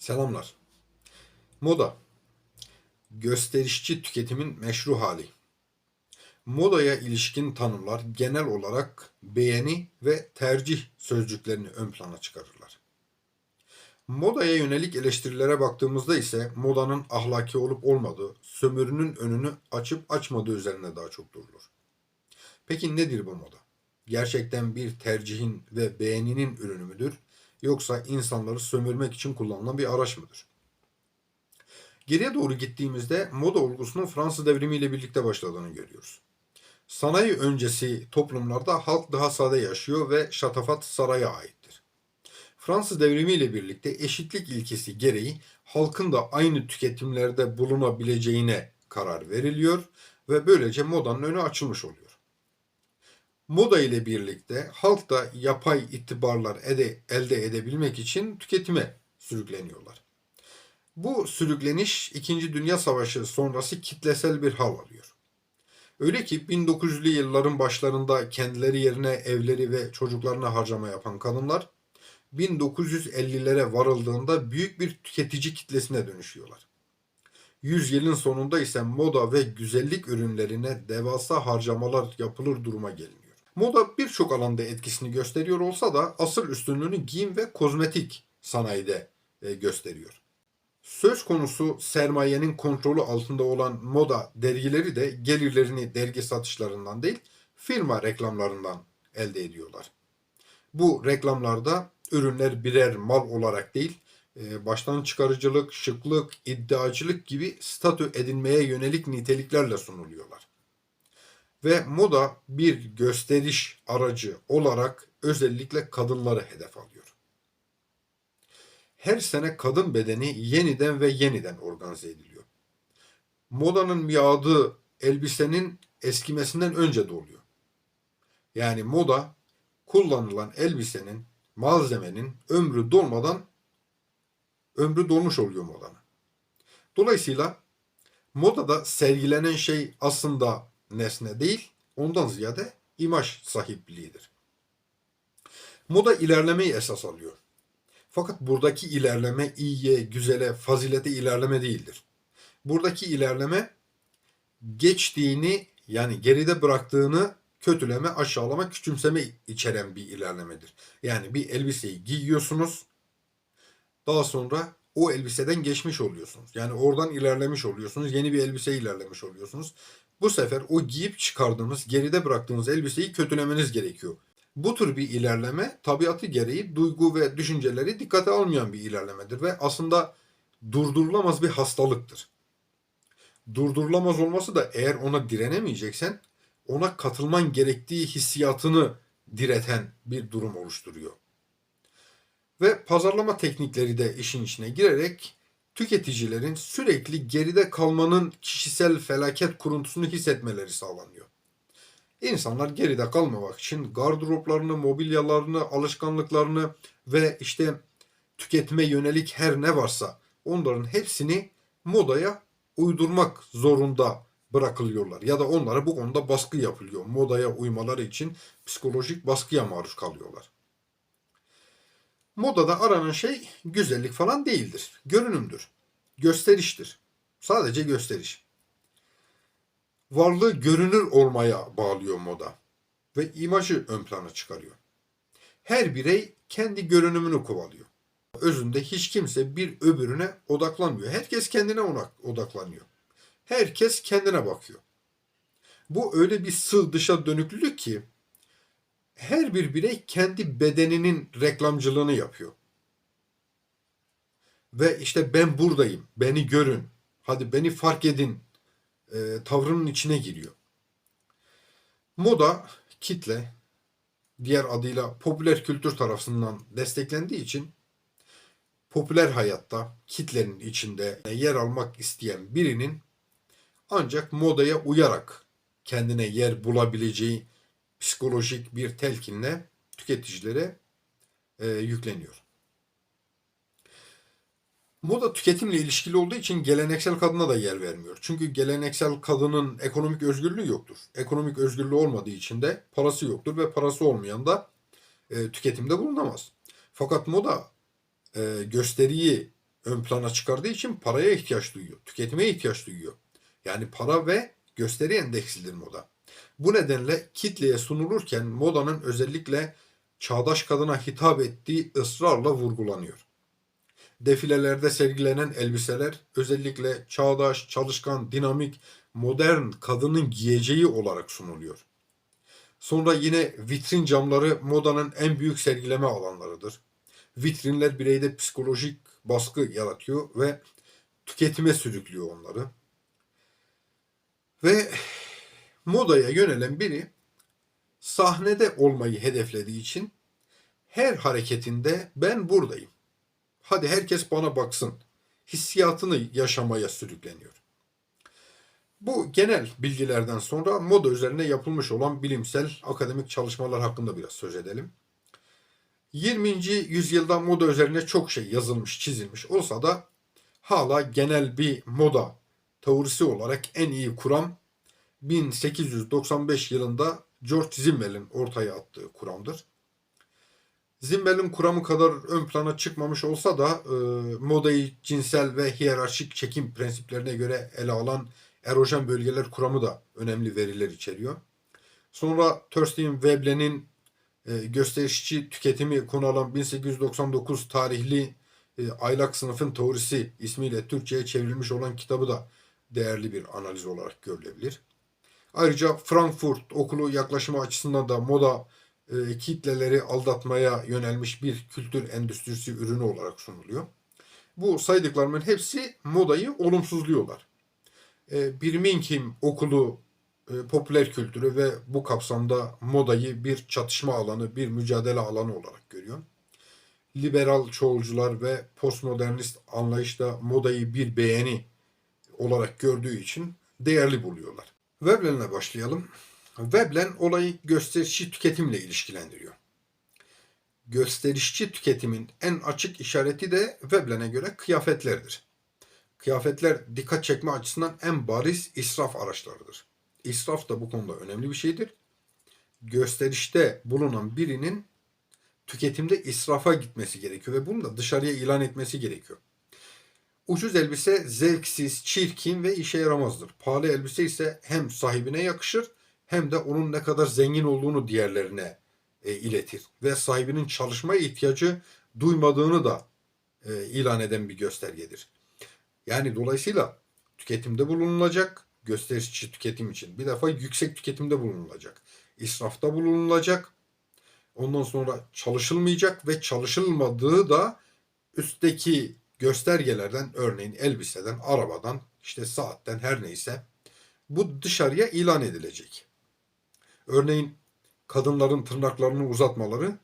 Selamlar. Moda. Gösterişçi tüketimin meşru hali. Modaya ilişkin tanımlar genel olarak beğeni ve tercih sözcüklerini ön plana çıkarırlar. Modaya yönelik eleştirilere baktığımızda ise modanın ahlaki olup olmadığı, sömürünün önünü açıp açmadığı üzerine daha çok durulur. Peki nedir bu moda? Gerçekten bir tercihin ve beğeninin ürünü müdür? Yoksa insanları sömürmek için kullanılan bir araç mıdır? Geriye doğru gittiğimizde moda olgusunun Fransız devrimi ile birlikte başladığını görüyoruz. Sanayi öncesi toplumlarda halk daha sade yaşıyor ve şatafat saraya aittir. Fransız devrimi ile birlikte eşitlik ilkesi gereği halkın da aynı tüketimlerde bulunabileceğine karar veriliyor ve böylece modanın önü açılmış oluyor. Moda ile birlikte halk da yapay itibarlar ede, elde edebilmek için tüketime sürükleniyorlar. Bu sürükleniş 2. Dünya Savaşı sonrası kitlesel bir hal alıyor. Öyle ki 1900'lü yılların başlarında kendileri yerine evleri ve çocuklarına harcama yapan kadınlar 1950'lere varıldığında büyük bir tüketici kitlesine dönüşüyorlar. Yüzyılın sonunda ise moda ve güzellik ürünlerine devasa harcamalar yapılır duruma geliniyor. Moda birçok alanda etkisini gösteriyor olsa da asıl üstünlüğünü giyim ve kozmetik sanayide e, gösteriyor. Söz konusu sermayenin kontrolü altında olan moda dergileri de gelirlerini dergi satışlarından değil, firma reklamlarından elde ediyorlar. Bu reklamlarda ürünler birer mal olarak değil, e, baştan çıkarıcılık, şıklık, iddiacılık gibi statü edinmeye yönelik niteliklerle sunuluyorlar. Ve moda bir gösteriş aracı olarak özellikle kadınları hedef alıyor. Her sene kadın bedeni yeniden ve yeniden organize ediliyor. Modanın miadı elbisenin eskimesinden önce de oluyor. Yani moda kullanılan elbisenin, malzemenin ömrü dolmadan ömrü dolmuş oluyor modanın. Dolayısıyla modada sergilenen şey aslında nesne değil, ondan ziyade imaj sahipliğidir. Moda ilerlemeyi esas alıyor. Fakat buradaki ilerleme iyiye, güzele, fazilete ilerleme değildir. Buradaki ilerleme geçtiğini yani geride bıraktığını kötüleme, aşağılama, küçümseme içeren bir ilerlemedir. Yani bir elbiseyi giyiyorsunuz, daha sonra o elbiseden geçmiş oluyorsunuz. Yani oradan ilerlemiş oluyorsunuz, yeni bir elbise ilerlemiş oluyorsunuz. Bu sefer o giyip çıkardığınız, geride bıraktığınız elbiseyi kötülemeniz gerekiyor. Bu tür bir ilerleme tabiatı gereği duygu ve düşünceleri dikkate almayan bir ilerlemedir ve aslında durdurulamaz bir hastalıktır. Durdurulamaz olması da eğer ona direnemeyeceksen ona katılman gerektiği hissiyatını direten bir durum oluşturuyor. Ve pazarlama teknikleri de işin içine girerek tüketicilerin sürekli geride kalmanın kişisel felaket kuruntusunu hissetmeleri sağlanıyor. İnsanlar geride kalmamak için gardıroplarını, mobilyalarını, alışkanlıklarını ve işte tüketime yönelik her ne varsa onların hepsini modaya uydurmak zorunda bırakılıyorlar. Ya da onlara bu konuda baskı yapılıyor. Modaya uymaları için psikolojik baskıya maruz kalıyorlar. Modada aranan şey güzellik falan değildir. Görünümdür. Gösteriştir. Sadece gösteriş. Varlığı görünür olmaya bağlıyor moda ve imajı ön plana çıkarıyor. Her birey kendi görünümünü kovalıyor. Özünde hiç kimse bir öbürüne odaklanmıyor. Herkes kendine odaklanıyor. Herkes kendine bakıyor. Bu öyle bir sığ dışa dönüklülük ki her bir birey kendi bedeninin reklamcılığını yapıyor. Ve işte ben buradayım, beni görün, hadi beni fark edin e, tavrının içine giriyor. Moda, kitle, diğer adıyla popüler kültür tarafından desteklendiği için popüler hayatta kitlenin içinde yer almak isteyen birinin ancak modaya uyarak kendine yer bulabileceği psikolojik bir telkinle tüketicilere e, yükleniyor. Moda tüketimle ilişkili olduğu için geleneksel kadına da yer vermiyor. Çünkü geleneksel kadının ekonomik özgürlüğü yoktur. Ekonomik özgürlüğü olmadığı için de parası yoktur ve parası olmayan da e, tüketimde bulunamaz. Fakat moda e, gösteriyi ön plana çıkardığı için paraya ihtiyaç duyuyor. Tüketime ihtiyaç duyuyor. Yani para ve gösteri endekslidir moda. Bu nedenle kitleye sunulurken modanın özellikle çağdaş kadına hitap ettiği ısrarla vurgulanıyor. Defilelerde sergilenen elbiseler özellikle çağdaş, çalışkan, dinamik, modern kadının giyeceği olarak sunuluyor. Sonra yine vitrin camları modanın en büyük sergileme alanlarıdır. Vitrinler bireyde psikolojik baskı yaratıyor ve tüketime sürüklüyor onları. Ve modaya yönelen biri sahnede olmayı hedeflediği için her hareketinde ben buradayım. Hadi herkes bana baksın. Hissiyatını yaşamaya sürükleniyor. Bu genel bilgilerden sonra moda üzerine yapılmış olan bilimsel akademik çalışmalar hakkında biraz söz edelim. 20. yüzyılda moda üzerine çok şey yazılmış, çizilmiş olsa da hala genel bir moda teorisi olarak en iyi kuram 1895 yılında George Zimmel'in ortaya attığı kuramdır. Zimmel'in kuramı kadar ön plana çıkmamış olsa da e, modayı cinsel ve hiyerarşik çekim prensiplerine göre ele alan erojen bölgeler kuramı da önemli veriler içeriyor. Sonra Thurston Veblen'in e, gösterişçi tüketimi konu alan 1899 tarihli e, Aylak Sınıfın Teorisi ismiyle Türkçe'ye çevrilmiş olan kitabı da değerli bir analiz olarak görülebilir. Ayrıca Frankfurt okulu yaklaşımı açısından da moda e, kitleleri aldatmaya yönelmiş bir kültür endüstrisi ürünü olarak sunuluyor. Bu saydıklarımın hepsi modayı olumsuzluyorlar. E, Birmingham okulu e, popüler kültürü ve bu kapsamda modayı bir çatışma alanı, bir mücadele alanı olarak görüyor. Liberal çoğulcular ve postmodernist anlayışta modayı bir beğeni olarak gördüğü için değerli buluyorlar. Veblen'le başlayalım. Veblen olayı gösterişçi tüketimle ilişkilendiriyor. Gösterişçi tüketimin en açık işareti de Veblen'e göre kıyafetlerdir. Kıyafetler dikkat çekme açısından en bariz israf araçlarıdır. İsraf da bu konuda önemli bir şeydir. Gösterişte bulunan birinin tüketimde israfa gitmesi gerekiyor ve bunu da dışarıya ilan etmesi gerekiyor. Ucuz elbise zevksiz, çirkin ve işe yaramazdır. Pahalı elbise ise hem sahibine yakışır hem de onun ne kadar zengin olduğunu diğerlerine e, iletir. Ve sahibinin çalışmaya ihtiyacı duymadığını da e, ilan eden bir göstergedir. Yani dolayısıyla tüketimde bulunulacak, gösterişçi tüketim için. Bir defa yüksek tüketimde bulunulacak. israfta bulunulacak. Ondan sonra çalışılmayacak ve çalışılmadığı da üstteki göstergelerden örneğin elbiseden, arabadan, işte saatten her neyse bu dışarıya ilan edilecek. Örneğin kadınların tırnaklarını uzatmaları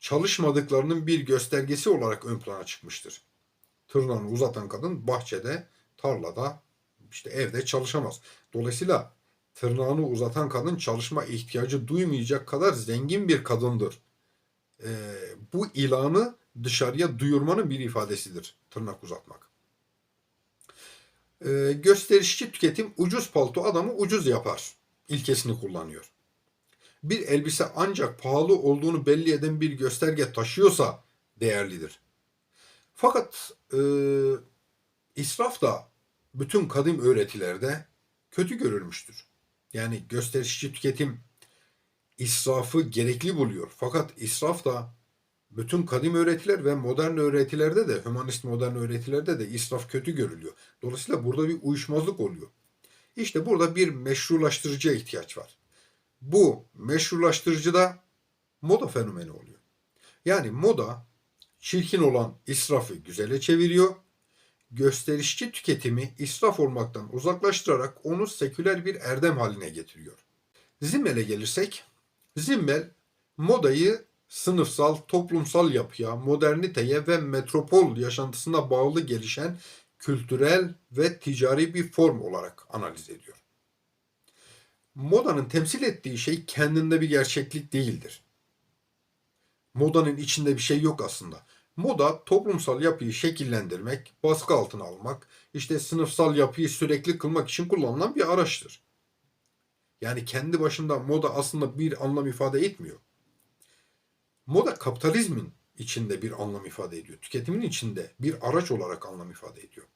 çalışmadıklarının bir göstergesi olarak ön plana çıkmıştır. Tırnağını uzatan kadın bahçede, tarlada, işte evde çalışamaz. Dolayısıyla tırnağını uzatan kadın çalışma ihtiyacı duymayacak kadar zengin bir kadındır. Ee, bu ilanı dışarıya duyurmanın bir ifadesidir tırnak uzatmak. Ee, gösterişçi tüketim ucuz palto adamı ucuz yapar ilkesini kullanıyor. Bir elbise ancak pahalı olduğunu belli eden bir gösterge taşıyorsa değerlidir. Fakat e, israf da bütün kadim öğretilerde kötü görülmüştür. Yani gösterişçi tüketim israfı gerekli buluyor. Fakat israf da bütün kadim öğretiler ve modern öğretilerde de, humanist modern öğretilerde de israf kötü görülüyor. Dolayısıyla burada bir uyuşmazlık oluyor. İşte burada bir meşrulaştırıcıya ihtiyaç var. Bu meşrulaştırıcı da moda fenomeni oluyor. Yani moda çirkin olan israfı güzele çeviriyor. Gösterişçi tüketimi israf olmaktan uzaklaştırarak onu seküler bir erdem haline getiriyor. Zimmel'e gelirsek, Zimmel modayı sınıfsal, toplumsal yapıya, moderniteye ve metropol yaşantısına bağlı gelişen kültürel ve ticari bir form olarak analiz ediyor. Modanın temsil ettiği şey kendinde bir gerçeklik değildir. Modanın içinde bir şey yok aslında. Moda toplumsal yapıyı şekillendirmek, baskı altına almak, işte sınıfsal yapıyı sürekli kılmak için kullanılan bir araçtır. Yani kendi başında moda aslında bir anlam ifade etmiyor. Moda kapitalizmin içinde bir anlam ifade ediyor. Tüketimin içinde bir araç olarak anlam ifade ediyor.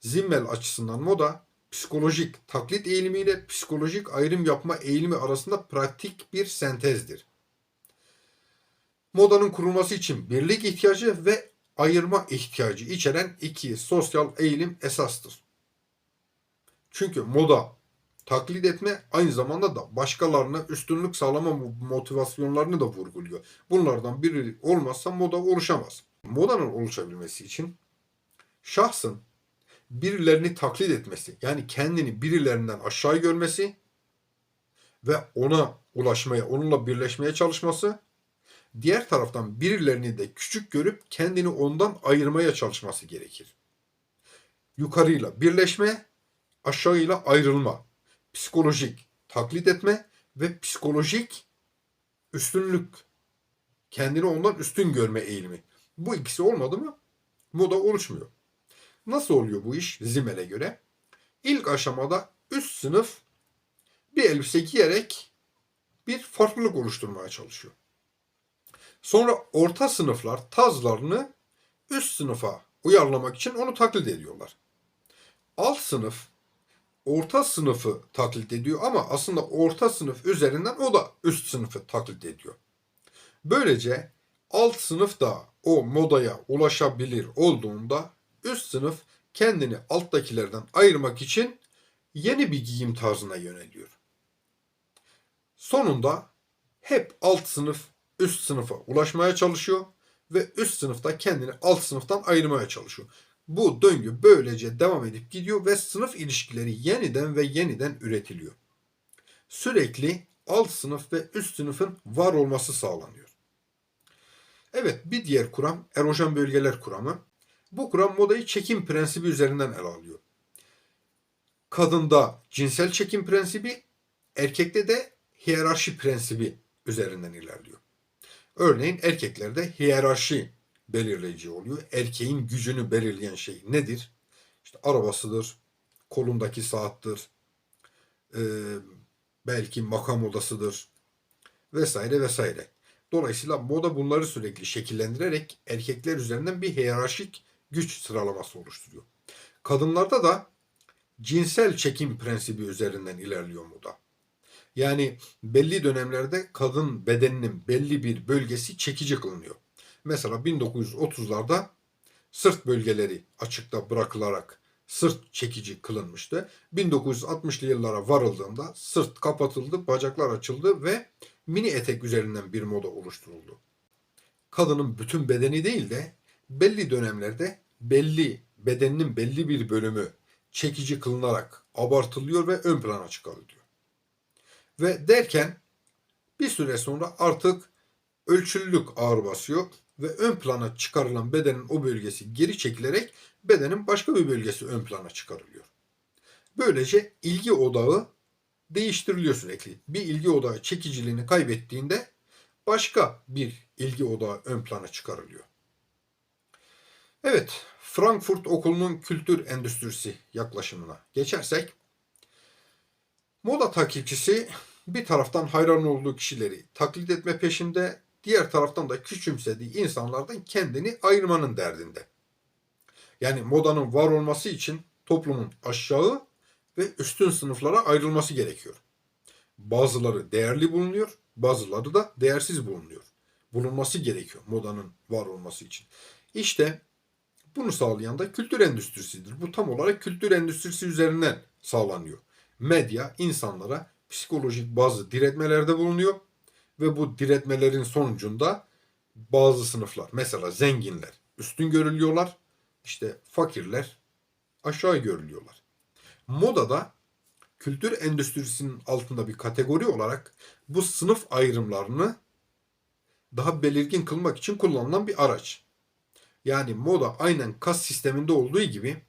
Zimmel açısından moda psikolojik taklit eğilimiyle psikolojik ayrım yapma eğilimi arasında pratik bir sentezdir. Modanın kurulması için birlik ihtiyacı ve ayırma ihtiyacı içeren iki sosyal eğilim esastır. Çünkü moda taklit etme aynı zamanda da başkalarına üstünlük sağlama motivasyonlarını da vurguluyor. Bunlardan biri olmazsa moda oluşamaz. Modanın oluşabilmesi için şahsın birilerini taklit etmesi, yani kendini birilerinden aşağı görmesi ve ona ulaşmaya, onunla birleşmeye çalışması, diğer taraftan birilerini de küçük görüp kendini ondan ayırmaya çalışması gerekir. Yukarıyla birleşme, aşağıyla ayrılma, psikolojik taklit etme ve psikolojik üstünlük, kendini ondan üstün görme eğilimi. Bu ikisi olmadı mı moda oluşmuyor. Nasıl oluyor bu iş Zimmel'e göre? İlk aşamada üst sınıf bir elbise giyerek bir farklılık oluşturmaya çalışıyor. Sonra orta sınıflar tazlarını üst sınıfa uyarlamak için onu taklit ediyorlar. Alt sınıf orta sınıfı taklit ediyor ama aslında orta sınıf üzerinden o da üst sınıfı taklit ediyor. Böylece alt sınıf da o modaya ulaşabilir olduğunda üst sınıf kendini alttakilerden ayırmak için yeni bir giyim tarzına yöneliyor. Sonunda hep alt sınıf üst sınıfa ulaşmaya çalışıyor ve üst sınıfta kendini alt sınıftan ayırmaya çalışıyor. Bu döngü böylece devam edip gidiyor ve sınıf ilişkileri yeniden ve yeniden üretiliyor. Sürekli alt sınıf ve üst sınıfın var olması sağlanıyor. Evet bir diğer kuram erojen bölgeler kuramı. Bu kuram modayı çekim prensibi üzerinden ele alıyor. Kadında cinsel çekim prensibi, erkekte de hiyerarşi prensibi üzerinden ilerliyor. Örneğin erkeklerde hiyerarşi belirleyici oluyor. Erkeğin gücünü belirleyen şey nedir? İşte arabasıdır, kolundaki saattir, e, belki makam odasıdır vesaire vesaire. Dolayısıyla moda bunları sürekli şekillendirerek erkekler üzerinden bir hiyerarşik güç sıralaması oluşturuyor. Kadınlarda da cinsel çekim prensibi üzerinden ilerliyor moda. Yani belli dönemlerde kadın bedeninin belli bir bölgesi çekici kılınıyor. Mesela 1930'larda sırt bölgeleri açıkta bırakılarak sırt çekici kılınmıştı. 1960'lı yıllara varıldığında sırt kapatıldı, bacaklar açıldı ve mini etek üzerinden bir moda oluşturuldu. Kadının bütün bedeni değil de belli dönemlerde belli bedeninin belli bir bölümü çekici kılınarak abartılıyor ve ön plana çıkarılıyor. Ve derken bir süre sonra artık ölçülülük ağır basıyor ve ön plana çıkarılan bedenin o bölgesi geri çekilerek bedenin başka bir bölgesi ön plana çıkarılıyor. Böylece ilgi odağı değiştiriliyor sürekli. Bir ilgi odağı çekiciliğini kaybettiğinde başka bir ilgi odağı ön plana çıkarılıyor. Evet, Frankfurt Okulu'nun kültür endüstrisi yaklaşımına geçersek, moda takipçisi bir taraftan hayran olduğu kişileri taklit etme peşinde, diğer taraftan da küçümsediği insanlardan kendini ayırmanın derdinde. Yani modanın var olması için toplumun aşağı ve üstün sınıflara ayrılması gerekiyor. Bazıları değerli bulunuyor, bazıları da değersiz bulunuyor. Bulunması gerekiyor modanın var olması için. İşte bunu sağlayan da kültür endüstrisidir. Bu tam olarak kültür endüstrisi üzerinden sağlanıyor. Medya insanlara psikolojik bazı diretmelerde bulunuyor ve bu diretmelerin sonucunda bazı sınıflar mesela zenginler üstün görülüyorlar. işte fakirler aşağı görülüyorlar. Modada kültür endüstrisinin altında bir kategori olarak bu sınıf ayrımlarını daha belirgin kılmak için kullanılan bir araç. Yani moda aynen kas sisteminde olduğu gibi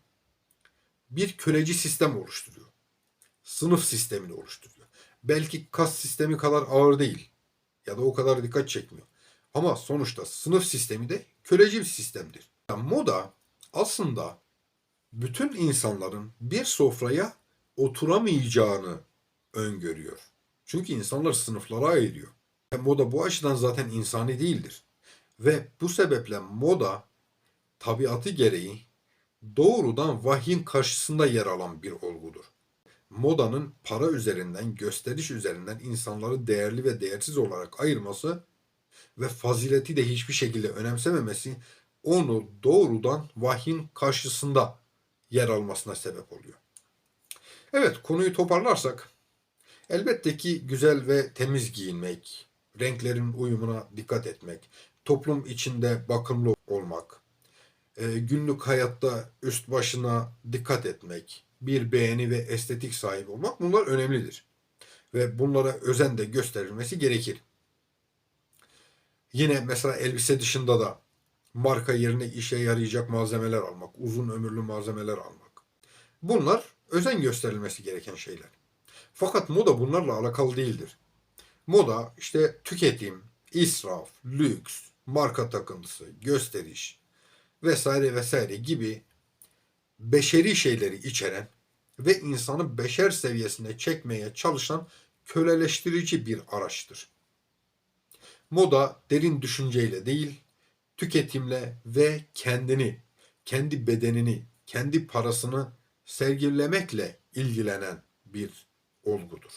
bir köleci sistem oluşturuyor. Sınıf sistemini oluşturuyor. Belki kas sistemi kadar ağır değil ya da o kadar dikkat çekmiyor. Ama sonuçta sınıf sistemi de köleci bir sistemdir. Yani moda aslında bütün insanların bir sofraya oturamayacağını öngörüyor. Çünkü insanlar sınıflara ayırıyor. Yani moda bu açıdan zaten insani değildir. Ve bu sebeple moda tabiatı gereği doğrudan vahyin karşısında yer alan bir olgudur. Modanın para üzerinden, gösteriş üzerinden insanları değerli ve değersiz olarak ayırması ve fazileti de hiçbir şekilde önemsememesi onu doğrudan vahyin karşısında yer almasına sebep oluyor. Evet konuyu toparlarsak elbette ki güzel ve temiz giyinmek, renklerin uyumuna dikkat etmek, toplum içinde bakımlı olmak, e, günlük hayatta üst başına dikkat etmek, bir beğeni ve estetik sahibi olmak bunlar önemlidir. Ve bunlara özen de gösterilmesi gerekir. Yine mesela elbise dışında da marka yerine işe yarayacak malzemeler almak, uzun ömürlü malzemeler almak. Bunlar özen gösterilmesi gereken şeyler. Fakat moda bunlarla alakalı değildir. Moda işte tüketim, israf, lüks, marka takıntısı, gösteriş vesaire vesaire gibi beşeri şeyleri içeren ve insanı beşer seviyesine çekmeye çalışan köleleştirici bir araçtır. Moda derin düşünceyle değil, tüketimle ve kendini, kendi bedenini, kendi parasını sergilemekle ilgilenen bir olgudur.